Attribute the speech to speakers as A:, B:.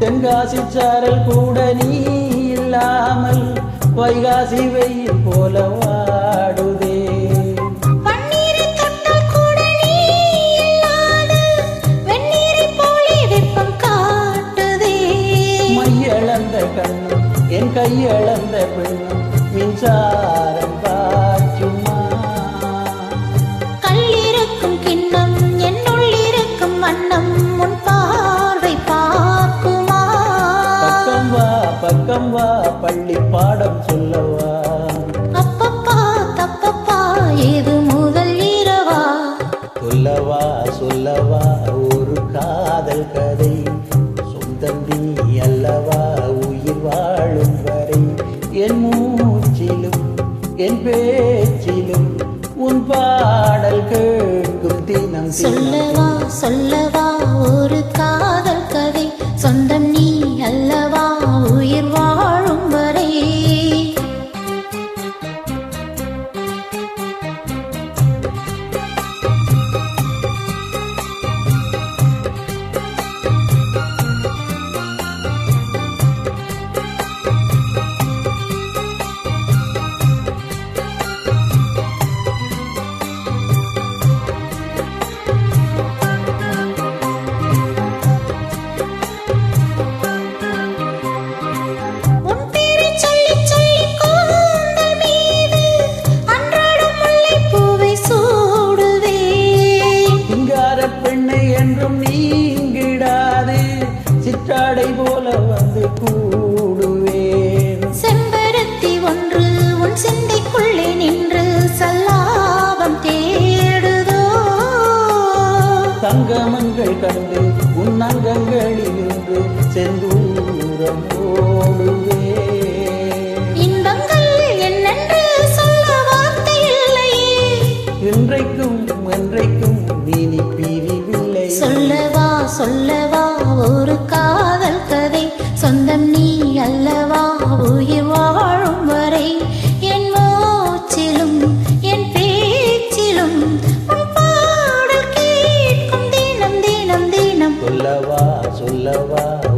A: தென்காசி சாரல் கூட நீ இல்லாமல் வைகாசி வெயில் போல வாடுதே. மையளந்த கண்ணும் என் கையளந்த பெண்ணும் மின்சாரம் பாடம் சொல்லவா?
B: அப்பப்பா தப்பப்பா இது முதல் இரவா?
A: சொல்லவா சொல்லவா ஒரு காதல் கதை. சொந்தம் நீ அல்லவா உயிர் வாழும் வரை. என் மூச்சிலும் என் பேச்சிலும் உன் பாடல் கேட்கும் தினம்.
B: சொல்லவா சொல்லவா சங்கமங்கள் கண்டு உன் அங்கங்களிலிருந்து செந்தூரம் ஓடுவே சொல்லவா?